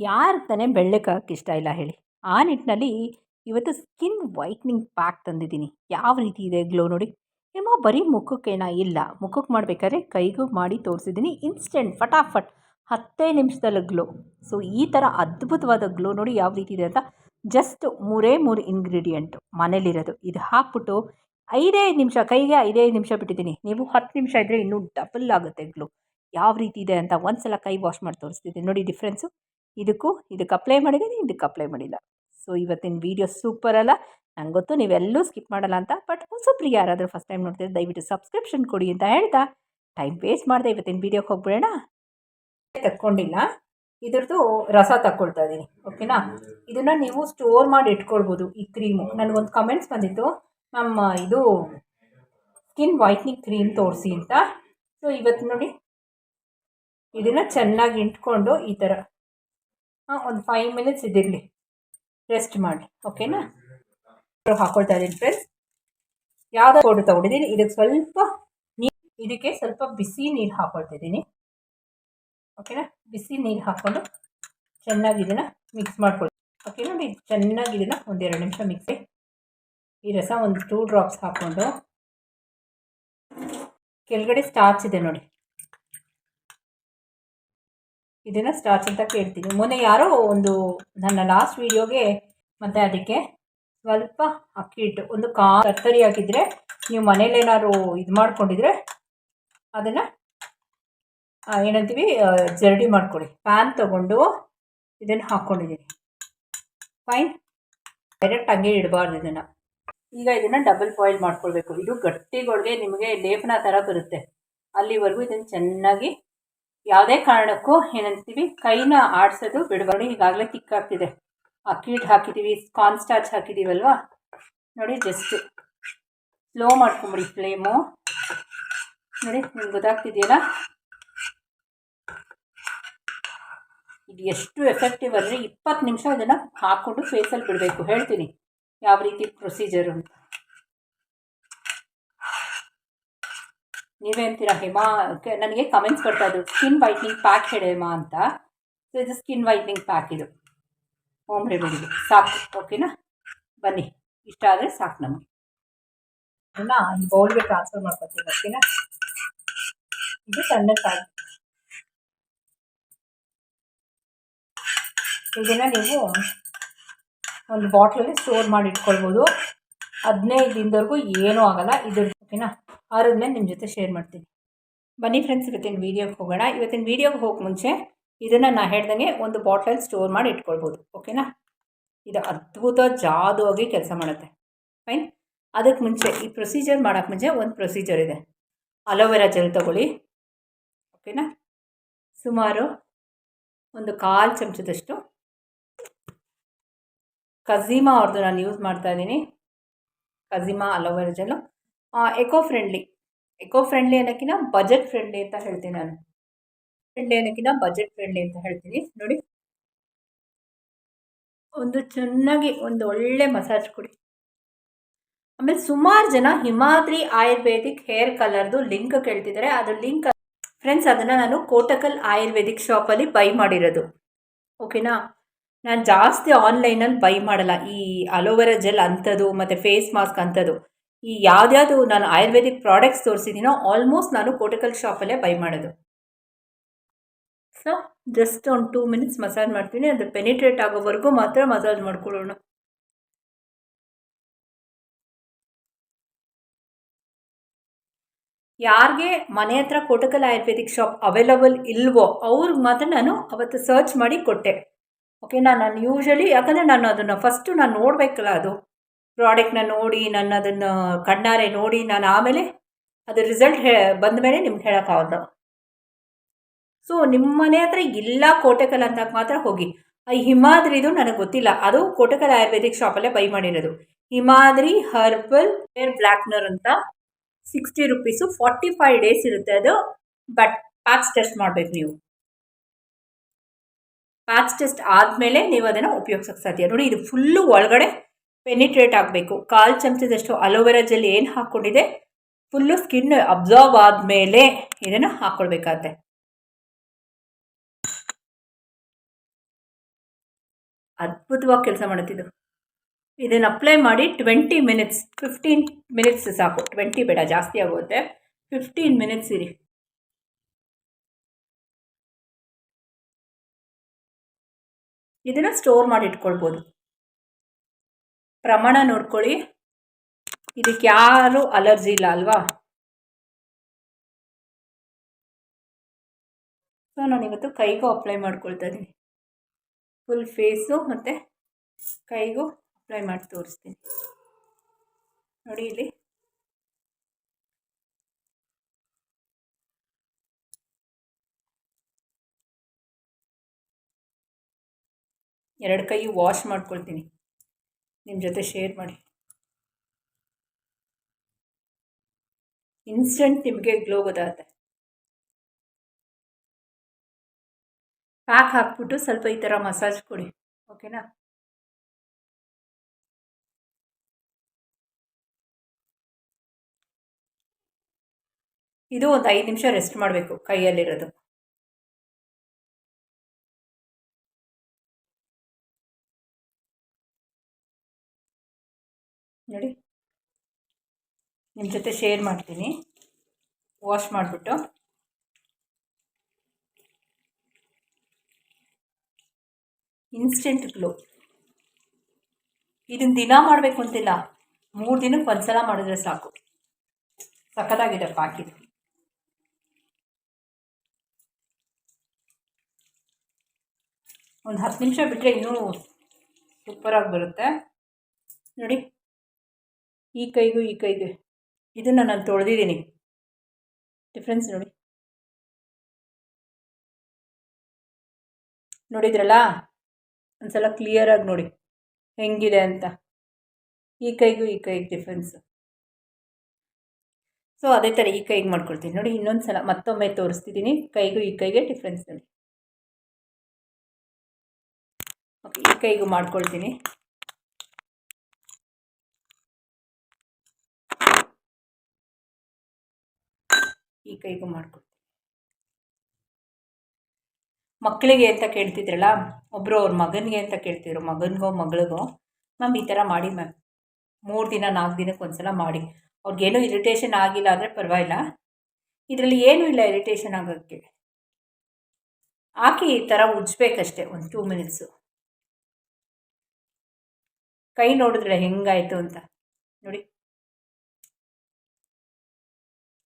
ಯಾರಿಗೆ ತಾನೇ ಬೆಳ್ಳಕ್ಕಾಗಕ್ಕೆ ಇಷ್ಟ ಇಲ್ಲ ಹೇಳಿ. ಆ ನಿಟ್ಟಿನಲ್ಲಿ ಇವತ್ತು ಸ್ಕಿನ್ ವೈಟ್ನಿಂಗ್ ಪ್ಯಾಕ್ ತಂದಿದ್ದೀನಿ. ಯಾವ ರೀತಿ ಇದೆ ಗ್ಲೋ ನೋಡಿ. ಏನೋ ಬರೀ ಮುಖಕ್ಕೇನ? ಇಲ್ಲ. ಮುಖಕ್ಕೆ ಮಾಡಬೇಕಾದ್ರೆ ಕೈಗೂ ಮಾಡಿ ತೋರಿಸಿದ್ದೀನಿ. ಇನ್ಸ್ಟೆಂಟ್, ಫಟಾಫಟ್. ಹತ್ತೇ ನಿಮಿಷದಲ್ಲಿ ಗ್ಲೋ. ಸೊ, ಈ ಥರ ಅದ್ಭುತವಾದ ಗ್ಲೋ ನೋಡಿ ಯಾವ ರೀತಿ ಇದೆ ಅಂತ ಜಸ್ಟ್ ಮೂರೇ ಮೂರು ಇಂಗ್ರೀಡಿಯೆಂಟು ಮನೇಲಿರೋದು. ಇದು ಹಾಕ್ಬಿಟ್ಟು ಐದೇ ನಿಮಿಷ, ಕೈಗೆ ಐದೇ ನಿಮಿಷ ಬಿಟ್ಟಿದ್ದೀನಿ. ನೀವು ಹತ್ತು ನಿಮಿಷ ಇದ್ದರೆ ಇನ್ನೂ ಡಬಲ್ ಆಗುತ್ತೆ ಗ್ಲೋ. ಯಾವ ರೀತಿ ಇದೆ ಅಂತ ಒಂದು ಸಲ ಕೈ ವಾಶ್ ಮಾಡಿ ತೋರಿಸ್ತಿದ್ದೀನಿ. ನೋಡಿ ಡಿಫ್ರೆನ್ಸು. ಇದಕ್ಕೂ ಇದಕ್ಕೆ ಅಪ್ಲೈ ಮಾಡಿದ್ದೀನಿ, ಇದಕ್ಕೆ ಅಪ್ಲೈ ಮಾಡಿಲ್ಲ. ಸೊ ಇವತ್ತಿನ ವೀಡಿಯೋ ಸೂಪರ್ ಅಲ್ಲ. ನಂಗೆ ಗೊತ್ತು ನೀವೆಲ್ಲೂ ಸ್ಕಿಪ್ ಮಾಡಲ್ಲ ಅಂತ ಬಟ್ ಹೊಸಬ್ರಿಗೆ ಯಾರಾದರೂ ಫಸ್ಟ್ ಟೈಮ್ ನೋಡ್ತಿದ್ರೆ ದಯವಿಟ್ಟು ಸಬ್ಸ್ಕ್ರಿಪ್ಷನ್ ಕೊಡಿ ಅಂತ ಹೇಳ್ತಾ. ಟೈಮ್ ವೇಸ್ಟ್ ಮಾಡಿದೆ ಇವತ್ತಿನ ವೀಡಿಯೋಗೆ ಹೋಗ್ಬಿಡೋಣ. ತಕ್ಕೊಂಡಿಲ್ಲ. ಇದ್ರದ್ದು ರಸ ತಗೊಳ್ತಾ ಇದ್ದೀನಿ ಓಕೆನಾ ಇದನ್ನು ನೀವು ಸ್ಟೋರ್ ಮಾಡಿ ಇಟ್ಕೊಳ್ಬೋದು ಈ ಕ್ರೀಮು ನನಗೊಂದು ಕಮೆಂಟ್ಸ್ ಬಂದಿತ್ತು. ನಮ್ಮ ಇದು ಸ್ಕಿನ್ ವೈಟ್ನಿಂಗ್ ಕ್ರೀಮ್ ತೋರಿಸಿ ಅಂತ. ಸೊ ಇವತ್ತು ನೋಡಿ. ಇದನ್ನು ಚೆನ್ನಾಗಿ ಇಟ್ಕೊಂಡು ಈ ಥರ ಹಾಂ, ಒಂದು ಫೈವ್ ಮಿನಿಟ್ಸ್ ಇದಿರಲಿ. ರೆಸ್ಟ್ ಮಾಡಿ ಓಕೆನಾ ಹಾಕೊಳ್ತಾ ಇದ್ದೀನಿ ಫ್ರೆಂಡ್ಸ್ ಯಾವುದೋ ಪೌಡ್ರ್ ತೊಗೊಂಡಿದ್ದೀನಿ. ಇದಕ್ಕೆ ಸ್ವಲ್ಪ ನೀರು ಇದಕ್ಕೆ ಸ್ವಲ್ಪ ಬಿಸಿ ನೀರು ಹಾಕೊಳ್ತಾ ಇದ್ದೀನಿ ಓಕೆನಾ ಬಿಸಿ ನೀರು ಹಾಕ್ಕೊಂಡು ಚೆನ್ನಾಗಿ ಇದನ್ನು ಮಿಕ್ಸ್ ಮಾಡ್ಕೊಳ್ಳಿ. ಓಕೆ ನೋಡಿ, ಚೆನ್ನಾಗಿ ಇದನ್ನು ಒಂದೆರಡು ನಿಮಿಷ ಮಿಕ್ಸಿ ಈ ರಸ ಒಂದು ಟೂ ಡ್ರಾಪ್ಸ್ ಹಾಕ್ಕೊಂಡು. ಕೆಳಗಡೆ ಸ್ಟಾರ್ಚ್ ಇದೆ ನೋಡಿ. ಇದನ್ನು ಸ್ಟಾರ್ಚ್ ಅಂತ ಕೇಳ್ತೀನಿ. ಮೊನ್ನೆ ಯಾರೋ ಒಂದು ನನ್ನ ಲಾಸ್ಟ್ ವೀಡಿಯೋಗೆ ಮತ್ತು ಅದಕ್ಕೆ ಸ್ವಲ್ಪ ಅಕ್ಕಿ ಹಿಟ್ಟು, ಒಂದು ಕಾ ಕತ್ತರಿ ಹಾಕಿದರೆ ನೀವು ಮನೇಲೇನಾದ್ರು ಇದು ಮಾಡ್ಕೊಂಡಿದ್ರೆ ಅದನ್ನು ಏನಂತೀವಿ ಜರಡಿ ಮಾಡ್ಕೊಳ್ಳಿ. ಪ್ಯಾನ್ ತೊಗೊಂಡು ಇದನ್ನು ಹಾಕ್ಕೊಂಡಿದ್ದೀನಿ ಫೈನ್ ಡೈರೆಕ್ಟ್ ಹಂಗೆ ಇಡಬಾರ್ದು ಇದನ್ನು. ಈಗ ಇದನ್ನು ಡಬಲ್ ಬಾಯ್ಲ್ ಮಾಡ್ಕೊಳ್ಬೇಕು. ಇದು ಗಟ್ಟಿಗೊಳಗೆ ನಿಮಗೆ ಲೇಪನ ಥರ ಬರುತ್ತೆ. ಅಲ್ಲಿವರೆಗೂ ಇದನ್ನು ಚೆನ್ನಾಗಿ ಯಾವುದೇ ಕಾರಣಕ್ಕೂ ಏನಂತೀವಿ, ಕೈನ ಆಡಿಸೋದು ಬಿಡಬಾರ್ದು ಈಗಾಗಲೇ ತಿಕ್ಕಾಗ್ತಿದೆ ಅಕ್ಕಿ ಹಿಟ್ಟು ಹಾಕಿದ್ದೀವಿ ಕಾರ್ನ್ ಸ್ಟಾರ್ಚ್ ಹಾಕಿದ್ದೀವಲ್ವಾ ನೋಡಿ ಜಸ್ಟ್ ಸ್ಲೋ ಮಾಡ್ಕೊಂಬಿಡಿ ಫ್ಲೇಮು ನೋಡಿ, ನಿಮ್ಗೆ ಗೊತ್ತಾಗ್ತಿದೆಯಲ್ಲ ಇದು ಎಷ್ಟು ಎಫೆಕ್ಟಿವ್ ಅಂದರೆ ಇಪ್ಪತ್ತು ನಿಮಿಷ ಅದನ್ನು ಹಾಕ್ಕೊಂಡು ಫೇಸಲ್ಲಿ ಬಿಡಬೇಕು. ಹೇಳ್ತೀನಿ, ಯಾವ ರೀತಿ ಪ್ರೊಸೀಜರು ಅಂತ. ನೀವೇ ಅಂತೀರಾ ಹೇಮಾ? ನನಗೆ ಕಮೆಂಟ್ಸ್ ಬರ್ತಾ ಇದ್ರು ಸ್ಕಿನ್ ವೈಟ್ನಿಂಗ್ ಪ್ಯಾಕ್ ಹೇಳಿ ಅಂತ. ಸೊ ಇದು ಸ್ಕಿನ್ ವೈಟ್ನಿಂಗ್ ಪ್ಯಾಕ್ ಇದು. ಹೋಮ್ ರೆಮಿಡಿಗೆ ಸಾಕು ಓಕೆನಾ ಬನ್ನಿ, ಇಷ್ಟ ಆದರೆ ಸಾಕು ನಮಗೆ. ಅಣ್ಣ, ಈ ಬೌಲ್ಗೆ ಟ್ರಾನ್ಸ್ಫರ್ ಮಾಡ್ಕೊತೀನಿ ಓಕೆನಾ ಇದು ಸಣ್ಣ ಸಾಕು ಇದನ್ನು ನೀವು ಒಂದು ಬಾಟ್ಲಲ್ಲಿ ಸ್ಟೋರ್ ಮಾಡಿ ಇಟ್ಕೊಳ್ಬೋದು. ಹದಿನೈದು ದಿನದವರೆಗೂ ಏನೂ ಆಗಲ್ಲ ಇದ್ರ ಓಕೆನಾ ಆರಿದ್ಮೇಲೆ ನಿಮ್ಮ ಜೊತೆ ಶೇರ್ ಮಾಡ್ತೀನಿ. ಬನ್ನಿ ಫ್ರೆಂಡ್ಸ್ ಇವತ್ತಿನ ವೀಡಿಯೋಗೆ ಹೋಗೋಣ. ಇವತ್ತಿನ ವೀಡಿಯೋಗೆ ಹೋಗಿ ಮುಂಚೆ ಇದನ್ನು ನಾನು ಹೇಳ್ದಂಗೆ ಒಂದು ಬಾಟ್ಲಲ್ಲಿ ಸ್ಟೋರ್ ಮಾಡಿ ಇಟ್ಕೊಳ್ಬೋದು ಓಕೆನಾ ಇದು ಅದ್ಭುತ ಜಾದುವಾಗಿ ಕೆಲಸ ಮಾಡುತ್ತೆ. ಫೈನ್ ಅದಕ್ಕೆ ಮುಂಚೆ ಈ ಪ್ರೊಸೀಜರ್ ಮಾಡೋಕ್ಕೆ ಮುಂಚೆ ಒಂದು ಪ್ರೊಸೀಜರ್ ಇದೆ. ಅಲೋವೆರಾ ಜೆಲ್ ತಗೊಳ್ಳಿ ಓಕೆನಾ ಸುಮಾರು ಒಂದು ಕಾಲು ಚಮಚದಷ್ಟು ಕಝೀಮಾ ಅವ್ರದ್ದು ನಾನು ಯೂಸ್ ಮಾಡ್ತಾ ಇದ್ದೀನಿ. ಕಝೀಮಾ aloe vera gel eco friendly eco friendly ಅನ್ನೋಕ್ಕಿಂತ budget friendly ಅಂತ ಹೇಳ್ತೀನಿ ನಾನು. ಫ್ರೆಂಡ್ಲಿ ಅನ್ನೋಕ್ಕಿಂತ ಬಜೆಟ್ ಫ್ರೆಂಡ್ಲಿ ಅಂತ ಹೇಳ್ತೀನಿ. ನೋಡಿ. ಒಂದು ಚೆನ್ನಾಗಿ ಒಂದು ಒಳ್ಳೆ ಮಸಾಜ್ ಕೊಡಿ. ಆಮೇಲೆ ಸುಮಾರು ಜನ ಹಿಮಾದ್ರಿ ಆಯುರ್ವೇದಿಕ್ ಹೇರ್ ಕಲರ್ದು ಲಿಂಕ್ ಕೇಳ್ತಿದ್ದಾರೆ ಅದು ಲಿಂಕ್ ಫ್ರೆಂಡ್ಸ್ ಅದನ್ನು ನಾನು ಕೋಟಕಲ್ ಆಯುರ್ವೇದಿಕ್ ಶಾಪಲ್ಲಿ ಬೈ ಮಾಡಿರೋದು. ಓಕೆನಾ ನಾನು ಜಾಸ್ತಿ ಆನ್ಲೈನಲ್ಲಿ ಬೈ ಮಾಡಲ್ಲ. ಈ ಅಲೋವೆರಾ ಜೆಲ್ ಅಂಥದ್ದು ಮತ್ತು ಫೇಸ್ ಮಾಸ್ಕ್ ಅಂಥದ್ದು ಈ ಯಾವ್ದ್ಯಾವುದು ನಾನು ಆಯುರ್ವೇದಿಕ್ ಪ್ರಾಡಕ್ಟ್ಸ್ ತೋರಿಸಿದ್ದೀನೋ ಆಲ್ಮೋಸ್ಟ್ ನಾನು ಕೋಟಕಲ್ ಶಾಪಲ್ಲೇ ಬೈ ಮಾಡೋದು. ಸೊ ಜಸ್ಟ್ ಒಂದು ಟೂ ಮಿನಿಟ್ಸ್ ಮಸಾಜ್ ಮಾಡ್ತೀನಿ, ಅದು ಪೆನಿಟ್ರೇಟ್ ಆಗೋವರೆಗೂ ಮಾತ್ರ ಮಸಾಜ್ ಮಾಡ್ಕೊಳ್ಳೋಣ. ಯಾರಿಗೆ ಮನೆ ಹತ್ರ ಕೋಟಕಲ್ ಆಯುರ್ವೇದಿಕ್ ಶಾಪ್ ಅವೈಲಬಲ್ ಇಲ್ವೋ ಅವ್ರಿಗೆ ಮಾತ್ರ ನಾನು ಅವತ್ತು ಸರ್ಚ್ ಮಾಡಿ ಕೊಟ್ಟೆ. ಓಕೆ ನಾನು ನಾನು ಯೂಶಲಿ ಯಾಕಂದರೆ ನಾನು ಅದನ್ನು ಫಸ್ಟು ನಾನು ನೋಡಬೇಕಲ್ಲ ಅದು. ಪ್ರಾಡಕ್ಟ್ನ ನೋಡಿ ನಾನು ಅದನ್ನು ಕಣ್ಣಾರೆ ನೋಡಿ, ನಾನು ಆಮೇಲೆ ಅದು ರಿಸಲ್ಟ್ ಹೇ, ಬಂದ ಮೇಲೆ ನಿಮ್ಗೆ ಹೇಳೋಕ್ಕಾಗಲ್ಲ ಸೊ ನಿಮ್ಮ ಮನೆ ಹತ್ರ ಇಲ್ಲ ಕೋಟೆಕಲ್ ಅಂತ ಮಾತ್ರ ಹೋಗಿ. ಆ ಹಿಮಾದ್ರಿದು ನನಗೆ ಗೊತ್ತಿಲ್ಲ. ಅದು ಕೋಟೆಕಲ್ ಆಯುರ್ವೇದಿಕ್ ಶಾಪಲ್ಲೇ ಬೈ ಮಾಡಿರೋದು. ಹಿಮಾದ್ರಿ ಹರ್ಬಲ್ ಹೇರ್ ಬ್ಲ್ಯಾಕ್ನರ್ ಅಂತ sixty rupees forty five days ಇರುತ್ತೆ ಅದು. ಬಟ್ ಪ್ಯಾಕ್ಸ್ ಟೆಸ್ಟ್ ಮಾಡಬೇಕು ನೀವು. ಪ್ಯಾಕ್ಸ್ ಟೆಸ್ಟ್ ಆದಮೇಲೆ ನೀವು ಅದನ್ನು ಉಪಯೋಗಿಸೋಕ್ಕೆ ಸಾಧ್ಯ. ನೋಡಿ, ಇದು ಫುಲ್ಲು ಒಳಗಡೆ ಪೆನಿಟ್ರೇಟ್ ಆಗಬೇಕು. ಕಾಲು ಚಮಚದಷ್ಟು ಅಲೋವೆರಾ ಜೆಲ್ ಏನು ಹಾಕ್ಕೊಂಡಿದೆ ಫುಲ್ಲು ಸ್ಕಿನ್ ಅಬ್ಸಾರ್ವ್ ಆದಮೇಲೆ ಇದನ್ನು ಹಾಕ್ಕೊಳ್ಬೇಕಾಗತ್ತೆ ಅದ್ಭುತವಾಗಿ ಕೆಲಸ ಮಾಡುತ್ತಿದ್ದು ಇದನ್ನು ಅಪ್ಲೈ ಮಾಡಿ ಟ್ವೆಂಟಿ ಮಿನಿಟ್ಸ್ ಫಿಫ್ಟೀನ್ ಮಿನಿಟ್ಸ್ ಸಾಕು. ಟ್ವೆಂಟಿ ಬೇಡ, ಜಾಸ್ತಿ ಆಗುತ್ತೆ. ಫಿಫ್ಟೀನ್ ಮಿನಿಟ್ಸ್ ಇರಿ. ಇದನ್ನು ಸ್ಟೋರ್ ಮಾಡಿ ಇಟ್ಕೊಳ್ಬೋದು. ಪ್ರಮಾಣ ನೋಡ್ಕೊಳ್ಳಿ. ಇದಕ್ಕೆ ಯಾರು ಅಲರ್ಜಿ ಇಲ್ಲ ಅಲ್ವಾ? ಸೊ ನಾನು ಇವತ್ತು ಕೈಗೂ ಅಪ್ಲೈ ಮಾಡ್ಕೊಳ್ತಾ ಇದ್ದೀನಿ ಫುಲ್ ಫೇಸು ಮತ್ತು ಕೈಗೂ ಅಪ್ಲೈ ಮಾಡಿ ತೋರಿಸ್ತೀನಿ. ನೋಡಿ ಇಲ್ಲಿ. ಎರಡು ಕೈ ವಾಶ್ ಮಾಡ್ಕೊಳ್ತೀನಿ. ನಿಮ್ಮ ಜೊತೆ ಶೇರ್ ಮಾಡಿ. ಇನ್ಸ್ಟೆಂಟ್ ನಿಮಗೆ ಗ್ಲೋ ಗೊತ್ತಾಗುತ್ತೆ. ಪ್ಯಾಕ್ ಹಾಕ್ಬಿಟ್ಟು ಸ್ವಲ್ಪ ಈ ಥರ ಮಸಾಜ್ ಕೊಡಿ ಓಕೆನಾ ಇದು ಒಂದು ಐದು ನಿಮಿಷ ರೆಸ್ಟ್ ಮಾಡಬೇಕು ಕೈಯಲ್ಲಿರೋದು. ನೋಡಿ. ನಿಮ್ಮ ಜೊತೆ ಶೇರ್ ಮಾಡ್ತೀನಿ. ವಾಶ್ ಮಾಡಿಬಿಟ್ಟು. ಇನ್ಸ್ಟೆಂಟ್ ಗ್ಲೋ ಇದನ್ನು ದಿನ ಮಾಡಬೇಕು ಅಂತಿಲ್ಲ. ಮೂರು ದಿನಕ್ಕೆ ಒಂದು ಸಲ ಮಾಡಿದ್ರೆ ಸಾಕು. ಸಖತ್ತಾಗಿದೆ ಪಾಕಿದು ಒಂದು ಹತ್ತು ನಿಮಿಷ ಬಿಟ್ಟರೆ ಇನ್ನೂ ಸೂಪರಾಗಿ ಬರುತ್ತೆ. ನೋಡಿ. ಈ ಕೈಗೂ ಈ ಕೈಗೆ. ಇದನ್ನು ನಾನು ತೊಳೆದಿದ್ದೀನಿ. ಡಿಫ್ರೆನ್ಸ್ ನೋಡಿ. ನೋಡಿದ್ರಲ್ಲ? ಒಂದು ಸಲ ಕ್ಲಿಯರಾಗಿ ನೋಡಿ. ಹೆಂಗಿದೆ ಅಂತ. ಈ ಕೈಗೂ ಈ ಕೈಗೆ ಡಿಫ್ರೆನ್ಸು ಸೊ ಅದೇ ಥರ ಈ ಕೈಗೆ ಮಾಡ್ಕೊಳ್ತೀನಿ. ನೋಡಿ ಇನ್ನೊಂದು ಸಲ ಮತ್ತೊಮ್ಮೆ ತೋರಿಸ್ತಿದ್ದೀನಿ. ಕೈಗೂ ಈ ಕೈಗೆ ಡಿಫ್ರೆನ್ಸ್ ನೋಡಿ. ಈ ಕೈಗೂ ಮಾಡ್ಕೊಳ್ತೀನಿ. ಈ ಕೈಗೂ ಮಾಡ್ಕೊಳ್ತೀನಿ ಮಕ್ಕಳಿಗೆ ಅಂತ ಕೇಳ್ತಿದ್ರಲ್ಲ ಒಬ್ಬರು ಅವ್ರ ಮಗನಿಗೆ ಅಂತ ಕೇಳ್ತಿದ್ರು, ಮಗನಿಗೋ, ಮಗಳಿಗೋ, ಮ್ಯಾಮ್, ಈ ಥರ ಮಾಡಿ ಮ್ಯಾಮ್. ಮೂರು ದಿನ, ನಾಲ್ಕು ದಿನಕ್ಕೆ ಒಂದು ಸಲ ಮಾಡಿ. ಅವ್ರಿಗೇನೂ ಇರಿಟೇಷನ್ ಆಗಿಲ್ಲ ಅಂದರೆ ಪರವಾಗಿಲ್ಲ. ಇದರಲ್ಲಿ ಏನೂ ಇಲ್ಲ ಇರಿಟೇಷನ್ ಆಗೋಕ್ಕೆ. ಹಾಕಿ ಈ ಥರ ಉಜ್ಬೇಕಷ್ಟೆ, ಒಂದು ಟೂ ಮಿನಿಟ್ಸು ಕೈ ನೋಡಿದ್ರೆ ಹೆಂಗಾಯಿತು ಅಂತ. ನೋಡಿ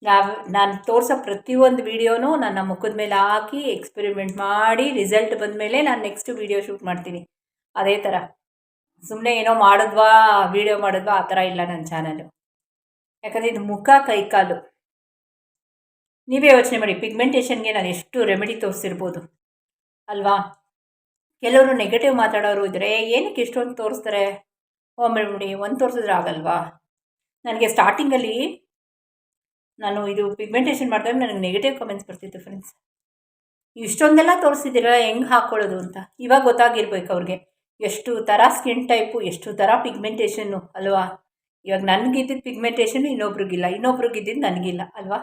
ನಾವು, ನಾನು ತೋರಿಸೋ ಪ್ರತಿಯೊಂದು ವೀಡಿಯೋನೂ ನನ್ನ ಮುಖದ ಮೇಲೆ ಹಾಕಿ ಎಕ್ಸ್ಪೆರಿಮೆಂಟ್ ಮಾಡಿ ರಿಸಲ್ಟ್ ಬಂದ ಮೇಲೆ ನಾನು ನೆಕ್ಸ್ಟ್ ವೀಡಿಯೋ ಶೂಟ್ ಮಾಡ್ತೀನಿ. ಅದೇ ಥರ ಸುಮ್ಮನೆ ಏನೋ ಮಾಡಿದ್ವಾ ವೀಡಿಯೋ ಮಾಡಿದ್ವಾ, ಆ ಥರ ಇಲ್ಲ ನನ್ನ ಚಾನಲ್ಲು ಯಾಕಂದರೆ ಇದು ಮುಖ ಕೈಕಾಲು ನೀವೇ ಯೋಚನೆ ಮಾಡಿ ಪಿಗ್ಮೆಂಟೇಷನ್ಗೆ ನಾನು ಎಷ್ಟು ರೆಮಿಡಿ ತೋರಿಸಿರ್ಬೋದು. ಅಲ್ವಾ? ಕೆಲವರು ನೆಗೆಟಿವ್ ಮಾತಾಡೋರು ಇದ್ದರೆ ಏನಕ್ಕೆ ಇಷ್ಟೊಂದು ತೋರಿಸ್ತಾರೆ? ಹೋಮ್ ರೆಮಿಡಿ ಒಂದು ತೋರಿಸಿದ್ರೆ ಆಗಲ್ವಾ? ನನಗೆ ಸ್ಟಾರ್ಟಿಂಗಲ್ಲಿ ನಾನು ಇದು ಪಿಗ್ಮೆಂಟೇಷನ್ ಮಾಡಿದಾಗ ನನಗೆ ನೆಗೆಟಿವ್ ಕಮೆಂಟ್ಸ್ ಬರ್ತಿತ್ತು ಫ್ರೆಂಡ್ಸ್ ಇಷ್ಟೊಂದೆಲ್ಲ ತೋರಿಸಿದ್ದೀರ, ಹೆಂಗೆ ಹಾಕ್ಕೊಳ್ಳೋದು ಅಂತ? ಇವಾಗ ಗೊತ್ತಾಗಿರ್ಬೇಕು ಅವ್ರಿಗೆ. ಎಷ್ಟು ಥರ ಸ್ಕಿನ್ ಟೈಪು ಎಷ್ಟು ಥರ ಪಿಗ್ಮೆಂಟೇಷನ್ನು ಅಲ್ವಾ? ಇವಾಗ ನನಗಿದ್ದಿದ್ದು ಪಿಗ್ಮೆಂಟೇಷನ್ ಇನ್ನೊಬ್ರಿಗಿಲ್ಲ ಇನ್ನೊಬ್ರಿಗಿದ್ದಿದ್ದು ನನಗಿಲ್ಲ, ಅಲ್ವಾ?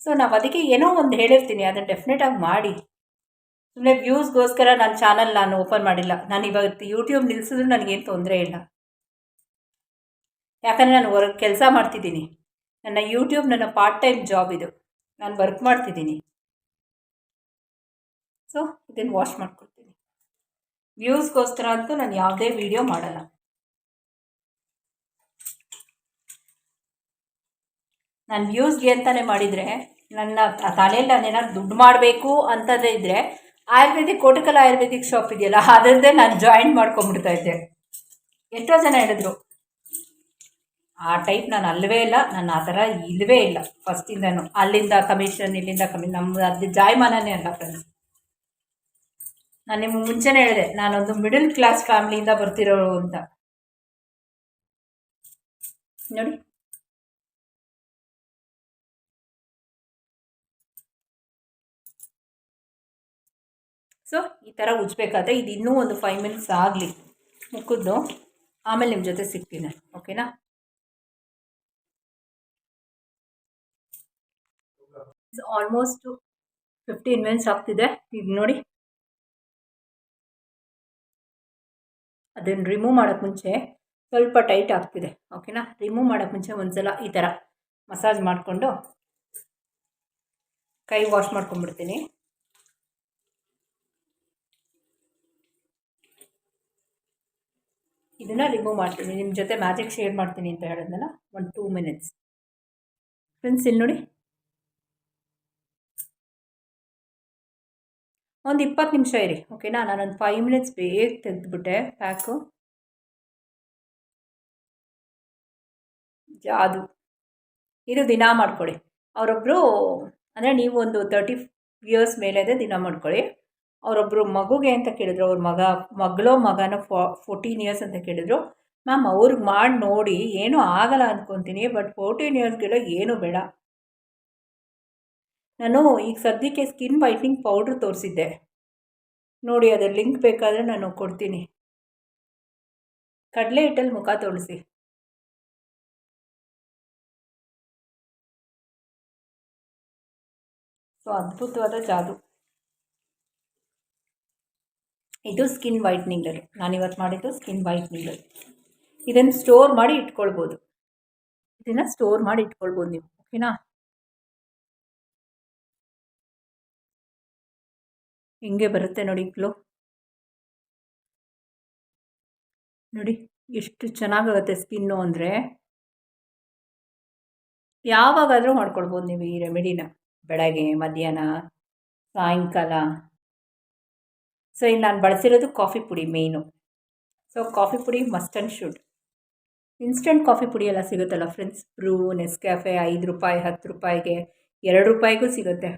ಸೊ ನಾವು ಅದಕ್ಕೆ ಏನೋ ಒಂದು ಹೇಳಿರ್ತೀನಿ, ಅದನ್ನು ಡೆಫಿನೆಟಾಗಿ ಮಾಡಿ. ಸುಮ್ಮನೆ ವ್ಯೂಸ್ಗೋಸ್ಕರ ನನ್ನ ಚಾನಲ್ ನಾನು ಓಪನ್ ಮಾಡಿಲ್ಲ. ನಾನು ಇವಾಗ ಯೂಟ್ಯೂಬ್ ನಿಲ್ಲಿಸಿದ್ರು ನನಗೇನು ತೊಂದರೆ ಇಲ್ಲ. ಯಾಕಂದರೆ ನಾನು ಹೊರಗೆ ಕೆಲಸ ಮಾಡ್ತಿದ್ದೀನಿ. ನನ್ನ ಯೂಟ್ಯೂಬ್ ನನ್ನ ಪಾರ್ಟ್ ಟೈಮ್ ಜಾಬ್ ಇದು. ನಾನು ವರ್ಕ್ ಮಾಡ್ತಿದ್ದೀನಿ. ಸೊ ಇದನ್ನು ವಾಶ್ ಮಾಡ್ಕೊಳ್ತೀನಿ ವ್ಯೂಸ್ಗೋಸ್ಕರ ಅಂತೂ ನಾನು ಯಾವುದೇ ವಿಡಿಯೋ ಮಾಡಲ್ಲ. ನಾನು ವ್ಯೂಸ್ಗೆ ಅಂತಲೇ ಮಾಡಿದರೆ, ನನ್ನ ತಲೆಯಲ್ಲಿ ನಾನು ಏನಾದ್ರು ದುಡ್ಡು ಮಾಡಬೇಕು ಅಂತದೇ ಇದ್ದರೆ ಆಯುರ್ವೇದಿಕ್, ಕೋಟಕಲ್ ಆಯುರ್ವೇದಿಕ್ ಶಾಪ್ ಇದೆಯಲ್ಲ, ಅದರದ್ದೇ ನಾನು ಜಾಯಿನ್ ಮಾಡ್ಕೊಂಬಿಡ್ತಾ ಇದ್ದೆ. ಎಷ್ಟೋ ಜನ ಹೇಳಿದ್ರು ಆ ಟೈಪ್ ನಾನು ಅಲ್ಲವೇ ಇಲ್ಲ. ನಾನು ಆ ಥರ ಇಲ್ಲವೇ ಇಲ್ಲ. ಫಸ್ಟಿಂದನೂ ಅಲ್ಲಿಂದ ಕಮಿಷನ್ ಇಲ್ಲಿಂದ ಕಮಿ ನಮ್ಮ ಅದು ಜಾಯಮಾನನೇ ಅಲ್ಲ ಫ್ರೆಂಡ್ಸ್ ನಾನು ನಿಮ್ಗೆ ಮುಂಚೆನೇ ಹೇಳಿದೆ. ನಾನೊಂದು ಮಿಡಲ್ ಕ್ಲಾಸ್ ಫ್ಯಾಮ್ಲಿಯಿಂದ ಬರ್ತಿರೋರು ಅಂತ. ನೋಡಿ. ಸೊ ಈ ಥರ ಉಜ್ಬೇಕಾದ್ರೆ ಇದು ಇನ್ನೂ ಒಂದು ಫೈವ್ ಮಿನಿಟ್ಸ್ ಆಗಲಿ. ಮುಕ್ಕಿದ್ದು ಆಮೇಲೆ ನಿಮ್ಮ ಜೊತೆ ಸಿಗ್ತೀನಿ. ಓಕೆನಾ ಆಲ್ಮೋಸ್ಟ್ ಫಿಫ್ಟೀನ್ ಮಿನಿಟ್ಸ್ ಆಗ್ತಿದೆ. ಈಗ ನೋಡಿ. ಅದನ್ನು ರಿಮೂವ್ ಮಾಡೋಕ್ಕೆ ಮುಂಚೆ ಸ್ವಲ್ಪ ಟೈಟ್ ಆಗ್ತಿದೆ. ಓಕೆನಾ ರಿಮೂವ್ ಮಾಡೋಕ್ಕೆ ಮುಂಚೆ ಒಂದ್ಸಲ ಈ ಥರ ಮಸಾಜ್ ಮಾಡಿಕೊಂಡು ಕೈ ವಾಶ್ ಮಾಡ್ಕೊಂಡ್ಬಿಡ್ತೀನಿ. ಇದನ್ನು ರಿಮೂವ್ ಮಾಡ್ತೀನಿ. ನಿಮ್ಮ ಜೊತೆ ಮ್ಯಾಜಿಕ್ ಶೇರ್ ಮಾಡ್ತೀನಿ ಅಂತ ಹೇಳಿದ್ನಲ್ಲ? ಒಂದು ಟೂ ಮಿನಿಟ್ಸ್ ಫ್ರೆಂಡ್ಸ್ ಇಲ್ಲಿ ನೋಡಿ. ಒಂದು ಇಪ್ಪತ್ತು ನಿಮಿಷ ಇರಿ ಓಕೆನಾ ನಾನೊಂದು ಫೈವ್ ಮಿನಿಟ್ಸ್ ಬೇಗ ತೆಗೆದುಬಿಟ್ಟೆ ಪ್ಯಾಕು ಜಾದು ಇದು ದಿನ ಮಾಡ್ಕೊಳ್ಳಿ. ಅವರೊಬ್ಬರು ಅಂದರೆ ನೀವು ಒಂದು ತರ್ಟಿ ಇಯರ್ಸ್ ಮೇಲೆ ಅದೇ ದಿನ ಮಾಡ್ಕೊಳ್ಳಿ. ಅವರೊಬ್ಬರು ಮಗುಗೆ ಅಂತ ಕೇಳಿದ್ರು, ಅವ್ರ ಮಗ, ಮಗಳೋ ಮಗನೋ ಫೋರ್ಟೀನ್ ಇಯರ್ಸ್ ಅಂತ ಕೇಳಿದ್ರು. ಮ್ಯಾಮ್, ಅವ್ರಿಗೆ ಮಾಡಿ ನೋಡಿ, ಏನೂ ಆಗಲ್ಲ ಅಂದ್ಕೊತೀನಿ ಬಟ್ ಫೋರ್ಟೀನ್ ಇಯರ್ಸ್ಗೆಲ್ಲ ಏನೂ ಬೇಡ. ನಾನು ಈಗ ಸದ್ಯಕ್ಕೆ ಸ್ಕಿನ್ ವೈಟ್ನಿಂಗ್ ಪೌಡ್ರ್ ತೋರಿಸಿದ್ದೆ. ನೋಡಿ, ಅದರ ಲಿಂಕ್ ಬೇಕಾದರೆ ನಾನು ಕೊಡ್ತೀನಿ. ಕಡಲೆ ಹಿಟ್ಟಲ್ಲಿ ಮುಖ ತೊಳಸಿ. ಸೊ ಅದ್ಭುತವಾದ ಜಾದು. ಇದು ಸ್ಕಿನ್ ವೈಟ್ನಿಂಗಲ್ಲಿ ನಾನಿವತ್ತು ಮಾಡಿದ್ದು ಸ್ಕಿನ್ ವೈಟ್ನಿಂಗಲ್ಲಿ ಇದನ್ನು ಸ್ಟೋರ್ ಮಾಡಿ ಇಟ್ಕೊಳ್ಬೋದು. ಇದನ್ನು ಸ್ಟೋರ್ ಮಾಡಿ ಇಟ್ಕೊಳ್ಬೋದು ನೀವು ಓಕೆನಾ ಹಿಂಗೆ ಬರುತ್ತೆ ನೋಡಿ ಗ್ಲೋ. ನೋಡಿ ಎಷ್ಟು ಚೆನ್ನಾಗಾಗುತ್ತೆ ಸ್ಕಿನ್ನು ಅಂದರೆ. ಯಾವಾಗಾದರೂ ಮಾಡ್ಕೊಳ್ಬೋದು ನೀವು ಈ ರೆಮಿಡಿನ ಬೆಳಗ್ಗೆ, ಮಧ್ಯಾಹ್ನ, ಸಾಯಂಕಾಲ. ಸೊ ಇಲ್ಲಿ ನಾನು ಬಳಸಿರೋದು ಕಾಫಿ ಪುಡಿ ಮೇಯ್ನು. ಸೊ ಕಾಫಿ ಪುಡಿ must and should instant coffee ಪುಡಿ ಎಲ್ಲ ಸಿಗುತ್ತಲ್ಲ ಫ್ರೆಂಡ್ಸ್ ಬ್ರೂ ನೆಸ್ಕ್ಯಾಫೆ ಐದು ರೂಪಾಯಿ, ಹತ್ತು ರೂಪಾಯಿಗೆ ಎರಡು ರೂಪಾಯಿಗೂ ಸಿಗುತ್ತೆ.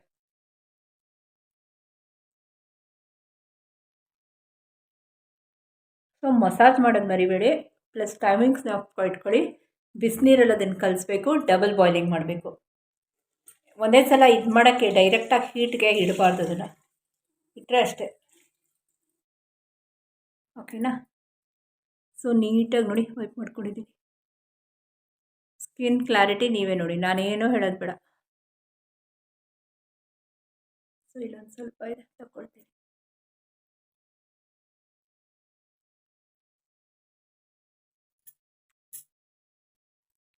ಸೊ ಮಸಾಜ್ ಮಾಡೋದು ಮರಿಬೇಡಿ ಪ್ಲಸ್ ಟೈಮಿಂಗ್ಸ್ನ ಇಟ್ಕೊಳ್ಳಿ. ಬಿಸಿನೀರಲ್ಲಿ ಅದನ್ನು ಕಲಿಸ್ಬೇಕು ಡಬಲ್ ಬಾಯ್ಲಿಂಗ್ ಮಾಡಬೇಕು. ಒಂದೇ ಸಲ ಇದು ಮಾಡೋಕ್ಕೆ ಡೈರೆಕ್ಟಾಗಿ ಹೀಟ್ಗೆ ಇಡಬಾರ್ದು ಅದನ್ನು. ಇಟ್ಟರೆ ಅಷ್ಟೇ. ಓಕೆನಾ ಸೊ ನೀಟಾಗಿ ನೋಡಿ ವೈಪ್ ಮಾಡ್ಕೊಂಡಿದ್ದೀನಿ. ಸ್ಕಿನ್ ಕ್ಲಾರಿಟಿ ನೀವೇ ನೋಡಿ, ನಾನೇನೂ ಹೇಳೋದು ಬೇಡ. ಸೊ ಇಲ್ಲೊಂದು ಸ್ವಲ್ಪ ಇದೆ, ತಗೊಳ್ತೀನಿ.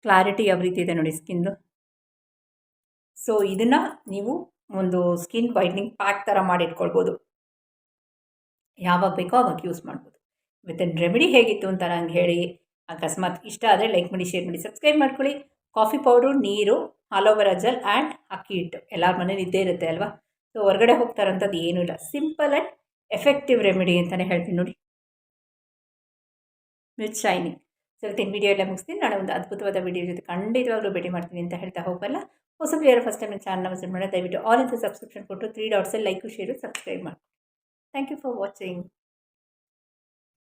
ಕ್ಲಾರಿಟಿ ಯಾವ ರೀತಿ ಇದೆ ನೋಡಿ ಸ್ಕಿನ್ದು ಸೊ ಇದನ್ನು ನೀವು ಒಂದು ಸ್ಕಿನ್ ವೈಟ್ನಿಂಗ್ ಪ್ಯಾಕ್ ಥರ ಮಾಡಿಟ್ಕೊಳ್ಬೋದು. ಯಾವಾಗ ಬೇಕೋ ಅವಾಗ ಯೂಸ್ ಮಾಡ್ಬೋದು. ಮತ್ತು ರೆಮಿಡಿ ಹೇಗಿತ್ತು ಅಂತ ನಂಗೆ ಹೇಳಿ. ಅಕಸ್ಮಾತ್ ಇಷ್ಟ ಆದರೆ ಲೈಕ್ ಮಾಡಿ ಶೇರ್ ಮಾಡಿ ಸಬ್ಸ್ಕ್ರೈಬ್ ಮಾಡ್ಕೊಳ್ಳಿ. ಕಾಫಿ ಪೌಡ್ರು ನೀರು ಆಲೋವೆರಾ ಜೆಲ್ ಆ್ಯಂಡ್ ಅಕ್ಕಿ ಹಿಟ್ಟು. ಎಲ್ಲರ ಮನೇಲಿ ಇದ್ದೇ ಇರುತ್ತೆ ಅಲ್ವಾ? ಸೊ ಹೊರಗಡೆ ಹೋಗ್ತಾರಂಥದ್ದು ಏನೂ ಇಲ್ಲ. ಸಿಂಪಲ್ ಆ್ಯಂಡ್ ಎಫೆಕ್ಟಿವ್ ರೆಮಿಡಿ ಅಂತಲೇ ಹೇಳ್ತೀನಿ ನೋಡಿ. ವಿತ್ ಶೈನಿಂಗ್ ಸೊ ಇವತ್ತಿನ ವೀಡಿಯೋ ಎಲ್ಲ ಮುಗಿಸ್ತೀನಿ. ನಾಳೆ ಒಂದು ಅದ್ಭುತವಾದ ವಿಡಿಯೋ ಜೊತೆ ಖಂಡಿತವಾಗ್ಲೂ ಭೇಟಿ ಮಾಡ್ತೀನಿ ಅಂತ ಹೇಳ್ತಾ ಹೋಗಲ್ಲ. ಹೊಸ ಯಾರು ಫಸ್ಟ್ ಟೈಮ್ ಚಾನಲ್ ವಿಸಿಟ್ ಮಾಡಿ ದಯವಿಟ್ಟು ಆಲ್ ಇಂಥ ಸಬ್ಸ್ಕ್ರಿಪ್ಷನ್ ಕೊಟ್ಟು ತ್ರೀ ಡಾಟ್ಸಲ್ಲಿ ಲೈಕು ಶೇರು ಸಬ್ಸ್ಕ್ರೈಬ್ ಮಾಡಿ ಥ್ಯಾಂಕ್ ಯು ಫಾರ್ ವಾಚಿಂಗ್